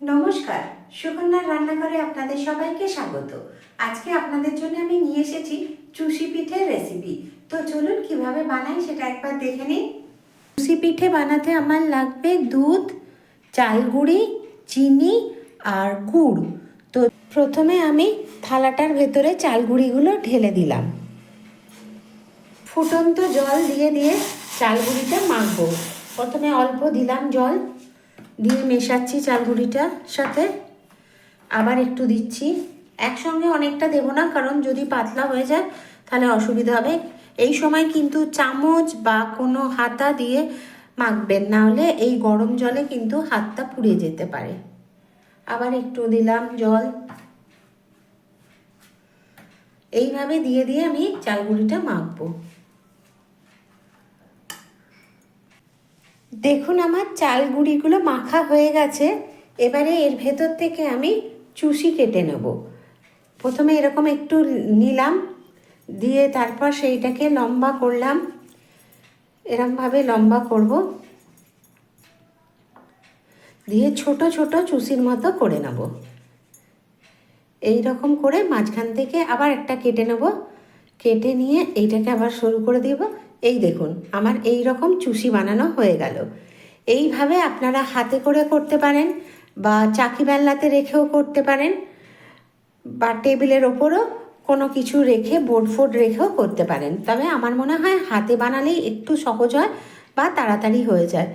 নমস্কার, সুকন্যার রান্নাঘরে আপনাদের সবাইকে স্বাগত। আজকে আপনাদের জন্য আমি নিয়ে এসেছি চুষি পিঠের রেসিপি তো চলুন কীভাবে বানাই সেটা একবার দেখে নিন চুষি পিঠে বানাতে আমার লাগবে দুধ চাল গুঁড়ি চিনি আর গুড়। তো প্রথমে আমি থালাটার ভেতরে চাল গুঁড়িগুলো ঢেলে দিলাম। ফুটন্ত জল দিয়ে দিয়ে চাল গুঁড়িটা মাখবো। প্রথমে অল্প দিলাম জল। দিয়ে মেশাচ্ছি চালগুড়িটার সাথে। আবার একটু দিচ্ছি। একসঙ্গে অনেকটা দেবো না, কারণ যদি পাতলা হয়ে যায় তাহলে অসুবিধা হবে। এই সময় কিন্তু চামচ বা কোনো হাতা দিয়ে মাখবেন, না হলে এই গরম জলে কিন্তু হাতটা পুড়ে যেতে পারে। আবার একটু দিলাম জল। এইভাবে দিয়ে দিয়ে আমি চালগুড়িটা মাখবো। দেখুন আমার চাল গুঁড়িগুলো মাখা হয়ে গেছে, এবারে এর ভেতর থেকে আমি চুষি কেটে নেব। প্রথমে এরকম একটু নিলাম, দিয়ে তারপর সেইটাকে লম্বা করলাম। এরমভাবে লম্বা করব। দিয়ে ছোট ছোট চুষির মতো করে নেব। এই রকম করে মাঝখান থেকে আবার একটা কেটে নেব। কেটে নিয়ে এইটাকে আবার শুরু করে দেব। এই দেখুন, আমার এই রকম চুষি বানানো হয়ে গেল। এইভাবে আপনারা হাতে করে করতে পারেন বা চাকি বেল্লাতে রেখেও করতে পারেন বা টেবিলের ওপরও কোনো কিছু রেখে, বোর্ড ফোর্ড রেখেও করতে পারেন। তবে আমার মনে হয় হাতে বানালেই একটু সহজ হয় বা তাড়াতাড়ি হয়ে যায়।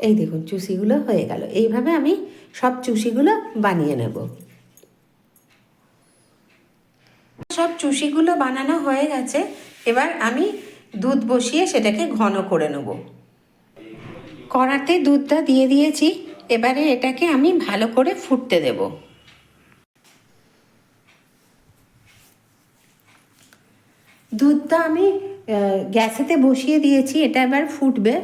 এই দেখুন, চুষিগুলো হয়ে গেল। এইভাবে আমি সব চুষিগুলো বানিয়ে নেব। সব চুষিগুলো বানানো হয়ে গেছে, এবার আমি দুধ বসিয়ে সেটাকে ঘন করে নেব। কড়াতে দুধটা দিয়ে দিয়েছি, এবারে এটাকে আমি ভালো করে ফুটতে দেব। দুধটা আমি গ্যাসেতে বসিয়ে দিয়েছি, এটা এবার ফুটবে।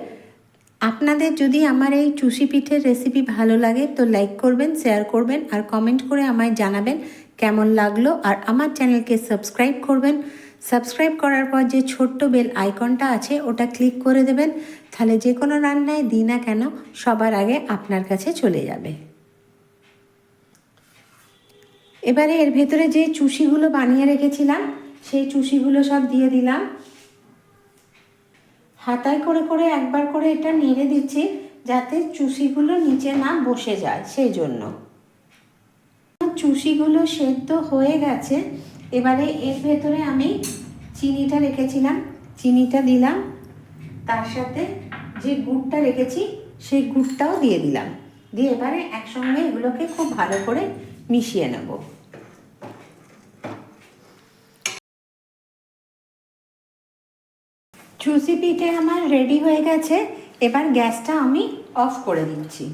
আপনাদের যদি আমার এই চুষি পিঠের রেসিপি ভালো লাগে তো লাইক করবেন শেয়ার করবেন, আর কমেন্ট করে আমায় জানাবেন কেমন লাগল আর আমার চ্যানেলকে সাবস্ক্রাইব করবেন। সাবস্ক্রাইব করার পর যে ছোট্ট বেল আইকনটা আছে, ওটা ক্লিক করে দেবেন। তাহলে যে কোনো রান্নায় দিই না কেন, সবার আগে আপনার কাছে চলে যাবে। এবারে এর ভেতরে যে চুষিগুলো বানিয়ে রেখেছিলাম, সেই চুষিগুলো সব দিয়ে দিলাম। হাতায় করে করে একবার করে এটা নেড়ে দিচ্ছি, যাতে চুষিগুলো নিচে না বসে যায়, সেই জন্য। চুষিগুলো সেদ্ধ হয়ে গেছে, এবারে এর ভেতরে আমি চিনিটা রেখেছিলাম, চিনিটা দিলাম, তার সাথে যে গুড়টা রেখেছি, সেই গুড়টাও দিয়ে দিলাম। দিয়ে এবারে একসঙ্গে এগুলোকে খুব ভালো করে মিশিয়ে নেব। চুষি পিঠে আমার রেডি হয়ে গেছে, এবার গ্যাসটা আমি অফ করে দিচ্ছি।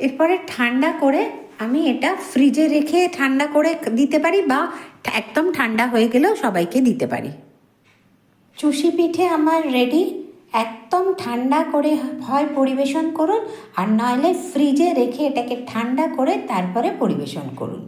এরপরে ঠান্ডা করে আমি এটা ফ্রিজে রেখে ঠান্ডা করে দিতে পারি বা একদম ঠান্ডা হয়ে গেলেও সবাইকে দিতে পারি। চুষি পিঠে আমার রেডি একদম ঠান্ডা করে হয় পরিবেশন করুন আর নইলে ফ্রিজে রেখে এটাকে ঠান্ডা করে তারপরে পরিবেশন করুন।